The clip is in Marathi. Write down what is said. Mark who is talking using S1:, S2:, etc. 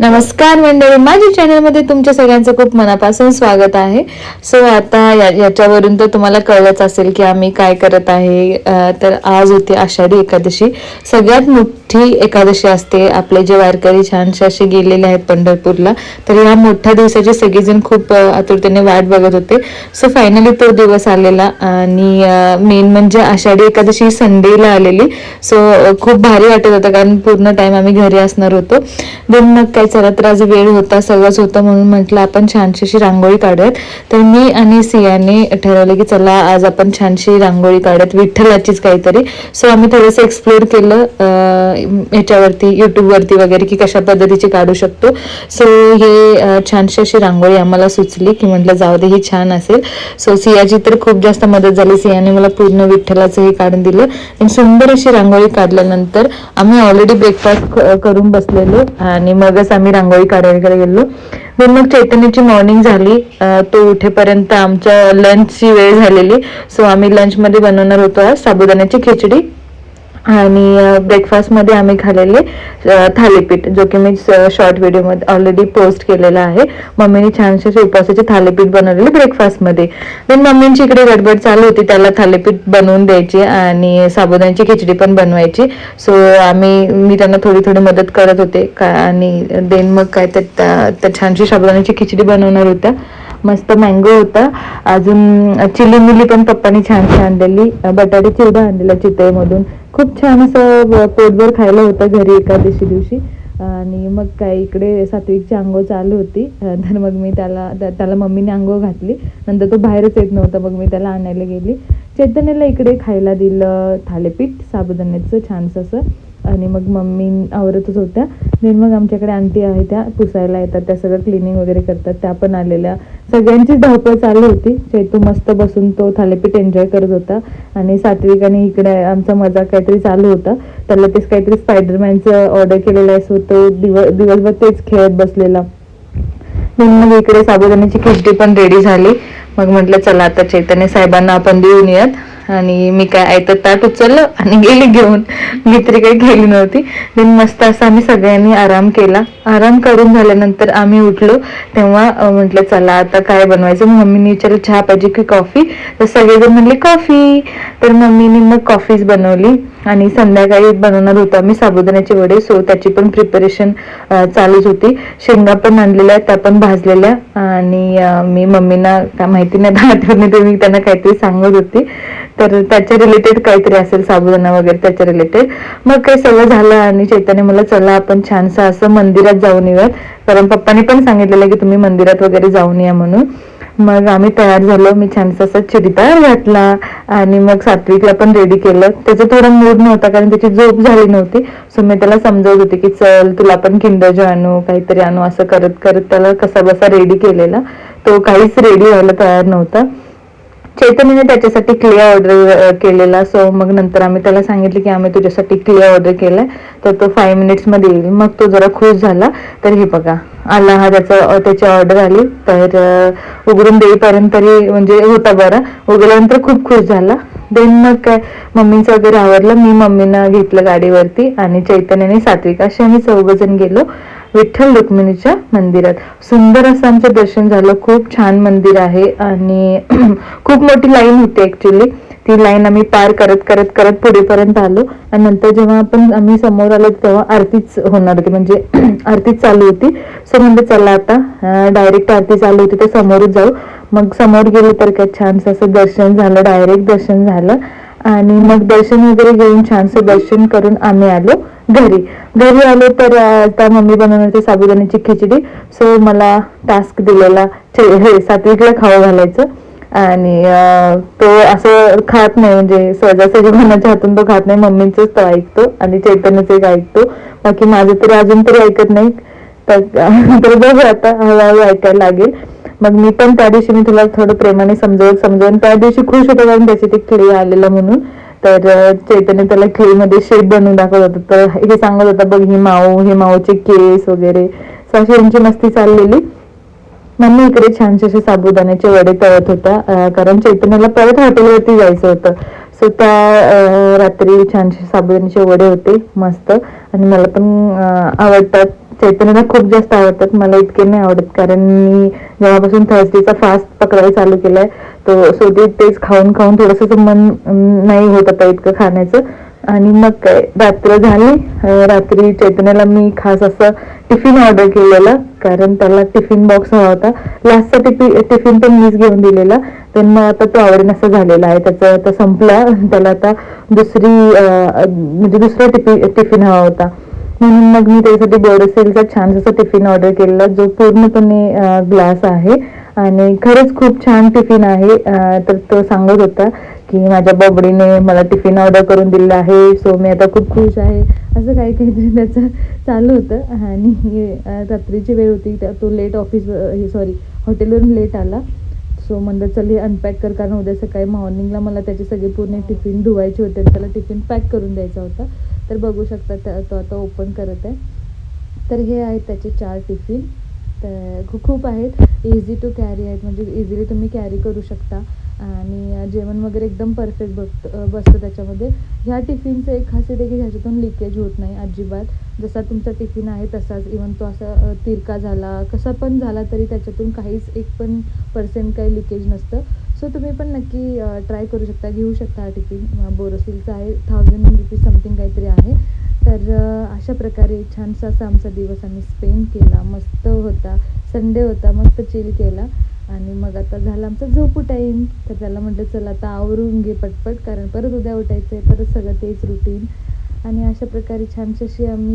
S1: नमस्कार मंडळी माझ्या चॅनलमध्ये तुमच्या सगळ्यांचं खूप मनापासून स्वागत आहे. सो आता याच्यावरून तर तुम्हाला कळलंच असेल की आम्ही काय करत आहे. तर आज होती आषाढी एकादशी. सगळ्यात मोठी एकादशी असते. आपले जे वारकरी छानसे असे गेलेले आहेत पंढरपूरला तर या मोठ्या दिवसाचे सगळेजण खूप आतुरतेने वाट बघत होते. सो फायनली तो दिवस आलेला. आणि मेन म्हणजे आषाढी एकादशी संडेला आलेली. सो खूप भारी वाटत होतं कारण पूर्ण टाइम आम्ही घरी असणार होतो. देन मग काय चला तर आज वेळ होता सगळंच होतं म्हणून म्हटलं आपण छानशी अशी रांगोळी काढूयात. तर मी आणि सियाने ठरवलं की चला आज आपण छानशी रांगोळी काढत विठ्ठलाचीच काहीतरी. सो आम्ही थोडंसं एक्सप्लोर केलं. ह्याच्यावरती यूट्यूबवरती वगैरे की कशा पद्धतीची काढू शकतो. सो हे छानशी अशी रांगोळी आम्हाला सुचली की म्हटलं जाऊ दे ही छान असेल. सो सियाची तर खूप जास्त मदत झाली. सियाने मला पूर्ण विठ्ठलाचं हे काढून दिलं. आणि सुंदर अशी रांगोळी काढल्यानंतर आम्ही ऑलरेडी ब्रेकफास्ट करून बसलेलो आणि मगच आम्ही रांगोळी काढायला गेलो. Then मग चैतन्याची मॉर्निंग झाली. तो उठेपर्यंत आमच्या लंचची वेळ झालेली. सो आम्ही लंचमध्ये बनवणार होतो आज साबुदाण्याची खिचडी. आणि ब्रेकफास्टमध्ये आम्ही खाल्लेले थालीपीठ जो की मी शॉर्ट व्हिडिओमध्ये ऑलरेडी पोस्ट केलेला आहे. मम्मीने छानशे उपवासाचे थालीपीठ बनवलेले ब्रेकफास्टमध्ये देन मम्मींची इकडे गडबड चालू होती त्याला थालीपीठ बनवून द्यायची आणि साबुदाण्याची खिचडी पण बनवायची. सो आम्ही मी त्यांना थोडी थोडी मदत करत होते. का आणि देन मग काय तर त्या त्या छानशी साबुदाण्याची खिचडी बनवणार होत्या. मस्त मँगो होता. अजून चिली मिली पण पप्पानी छानशी आणलेली. बटाटे चिवडा आणलेला चितळेमधून. खूप छान असं पोटभर खायला होतं घरी एकादशी दिवशी. आणि मग काय इकडे सात्विकची आंघोळ चालू होती. तर मग मी त्याला त्याला मम्मीने आंघोळ घातली. नंतर तो बाहेरच येत नव्हता. मग मी त्याला आणायला गेली. चैतन्याला इकडे खायला दिलं थालीपीठ साबुदाण्याचं छानसं असं. आणि मग मम्मी आवरतच होत्या. देन मग आमच्याकडे आंटी आहे त्या पुसायला येतात. त्या सगळं क्लिनिंग वगैरे करतात. त्या पण आलेल्या. सगळ्यांची धावपळ चालू होती. चैतू मस्त बसून तो थालीपीठ एन्जॉय करत होता. आणि सात्विक आणि इकडे आमचा मजा काहीतरी चालू होता. त्याला तेच काहीतरी स्पायडरमॅनचं ऑर्डर केलेलं आहे. सो तो दिवस दिवसभर तेच खेळत बसलेला. मग इकडे साबुदाण्याची खिचडी पण रेडी झाली. मग म्हटलं चला आता चैतन्य साहेबांना आपण देऊन येत आणि मी काय आयतं ताट उचललं आणि गेली घेऊन. मी तरी काही गेली नव्हती. देन मस्त असं आम्ही सगळ्यांनी आराम केला. आराम करून झाल्यानंतर आम्ही उठलो. तेव्हा म्हटलं चला आता काय बनवायचं? मम्मीने विचारलं चहा पाहिजे की कॉफी तर सगळेजण म्हणले कॉफी तर मम्मीने मग कॉफीच बनवली. आणि संध्याकाळी बनवणार होतो आम्ही साबुदाण्याचे वडे. सो त्याची पण प्रिपरेशन चालूच होती. शेंगा पण आणलेल्या त्या पण भाजलेल्या. आणि मी मम्मीना काय माहिती नाही दहा मी त्यांना काहीतरी सांगत होती. तर त्याच्या रिलेटेड काहीतरी असेल साबुदाणा वगैरे त्याच्या रिलेटेड मग काही सगळं झालं आणि चैतन्य मला चला आपण छानसं असं मंदिरात जाऊन येऊयात. कारण पप्पानी पण सांगितलेलं की तुम्ही मंदिरात वगैरे जाऊन या म्हणून. मग आम्ही तयार झालो मी छानसा असा चुडीदार घातला आणि मग सात्विकला पण रेडी केलं. त्याचा थोडा मूड नव्हता कारण त्याची झोप झाली नव्हती. सो मी त्याला समजवत होते की चल तुला पण किंडर आणू काहीतरी आणू असं करत करत त्याला कसा बसा रेडी केलेला. तो काहीच रेडी व्हायला तयार नव्हता. चैतन्यने त्याच्यासाठी क्लिया ऑर्डर केलेला. सो मग नंतर आम्ही त्याला सांगितलं की आम्ही तुझ्यासाठी क्लिया ऑर्डर केलाय. तर तो फाईव्ह मिनिट्समध्ये येईल. मग तो जरा खुश झाला. तर हे बघा आला हा त्याचा त्याची ऑर्डर आली. तर उघडून देईपर्यंत तरी म्हणजे होता बरा. उघडल्यानंतर खूप खुश झाला. देन मग काय मम्मीचं वगैरे आवडलं मी मम्मीनं घेतलं गाडीवरती. आणि चैतन्याने सात्विक असे आम्ही चौघजण गेलो. विठ्ठल रुक्मिणीच्या मंदिरात. सुंदर असं आमचं दर्शन झालं. खूप छान मंदिर आहे आणि खूप मोठी लाईन होती ऍक्च्युली ती लाईन आम्ही पार करत करत करत पुढेपर्यंत आलो. आणि नंतर जेव्हा आपण आम्ही समोर आलो तेव्हा आरतीच होणार होती. म्हणजे आरतीच चालू होती. सो म्हणजे चला आता डायरेक्ट आरती चालू होती तर समोरच जाऊ. मग समोर गेलो तर काय छानसं असं दर्शन झालं डायरेक्ट दर्शन झालं. आणि मग दर्शन वगैरे घेऊन छानसं दर्शन करून आम्ही आलो. घरी. घरी आलो तर आता त्या मम्मी बनवण्याची साबुदाण्याची खिचडी. सो मला टास्क दिलेला हे सात्विकला खावं घालायचं. आणि तो असं खात नाही म्हणजे सहजासहजी कोणाच्या हातून तो खात नाही. मम्मीचंच तो ऐकतो आणि चैतन्यच एक ऐकतो. बाकी माझं तरी अजून तरी ऐकत नाही. तर बघ बघू आता हळूहळू ऐकायला लागेल. मग मी पण त्या दिवशी मी तुला थोडं प्रेमाने समजवत समजवून त्या दिवशी खुश होतो कारण त्याची ती खिळी आलेला म्हणून. तर चैतन्य त्याला खेळीमध्ये शेप बनवून दाखवत होता. तर हे सांगत होता बघ ही माऊ हे माऊचे केस वगैरे. So अशी यांची मस्ती चाललेली. मम्मी इकडे छानसे असे साबुदाण्याचे वडे तळत होता कारण चैतन्याला परत हॉटेलवरती जायचं होतं. सो त्या रात्री छानसे साबुदाण्याचे वडे होते मस्त. आणि मला पण आवडतात. चैतन्याला खूप जास्त आवडतात. मला इतके नाही आवडत कारण मी जेव्हापासून थर्सडेचा फास्ट पकडायला चालू केलाय तो सो ते तेच खाऊन खाऊन थोडंसं मन नाही होत आता इतकं खाण्याचं. आणि मग काय रात्र झाली. रात्री चैतन्याला मी खास असं टिफिन ऑर्डर केलेलं कारण त्याला टिफिन बॉक्स हवा होता. लास्टचा टिफिन टिफिन पण मीच घेऊन दिलेला. तर मग आता तो आवडीन असं झालेला आहे. त्याचा आता संपला. त्याला आता दुसरी म्हणजे दुसरा टिफिन टिफिन हवा होता. म्हणून मग मी त्याच्यासाठी बोरोसेलचा छान असा टिफिन ऑर्डर केलेला जो पूर्णपणे ग्लास आहे. आणि खरंच खूप छान टिफिन आहे. तर तो सांगत होता की माझ्या बबडीने मला टिफिन ऑर्डर करून दिलेला आहे सो मी आता खूप खुश आहे. असं काही काहीतरी त्याचं चालू होतं. आणि रात्रीची वेळ होती त्या- तो लेट ऑफिस हे सॉरी हॉटेलवरून लेट आला. सो म्हणलं चल हे अनपॅक कर कारण उद्या सकाळी मॉर्निंगला मला त्याचे सगळे पूर्ण टिफिन धुवायचे होते त्याला टिफिन पॅक करून द्यायचा होता. तर बघू शकता तो आता ओपन करत आहे. तर हे आहेत त्याचे चार टिफिन. तर खूप आहेत. इझी टू कॅरी आहेत. म्हणजे इझिली तुम्ही कॅरी करू शकता. आणि जेवण वगैरे एकदम परफेक्ट बघत बसतं त्याच्यामध्ये. ह्या टिफिनचं एक खासियत आहे की ह्याच्यातून लिकेज होत नाही अजिबात. जसा तुमचा टिफिन आहे तसाच. इवन तो असा तिरका झाला कसा पण झाला तरी त्याच्यातून काहीच एक पण पर्सेंट काही लिकेज नसतं. सो तुम्ही पण नक्की ट्राय करू शकता घेऊ शकता हा टिफिन बोरोसिलचा आहे थाउजंड रुपीज समथिंग काहीतरी आहे. तर अशा प्रकारे छानसा असा आमचा दिवस आम्ही स्पेंड केला. मस्त होता. संडे होता. मस्त चिल केला. आणि मग आता झाला आमचा झोपू टाईम तर त्याला म्हटलं चल आता आवरून घे पटपट. कारण परत उद्या उठायचं आहे परत सगळं तेच रुटीन आणि अशा प्रकारे छानशी आम्ही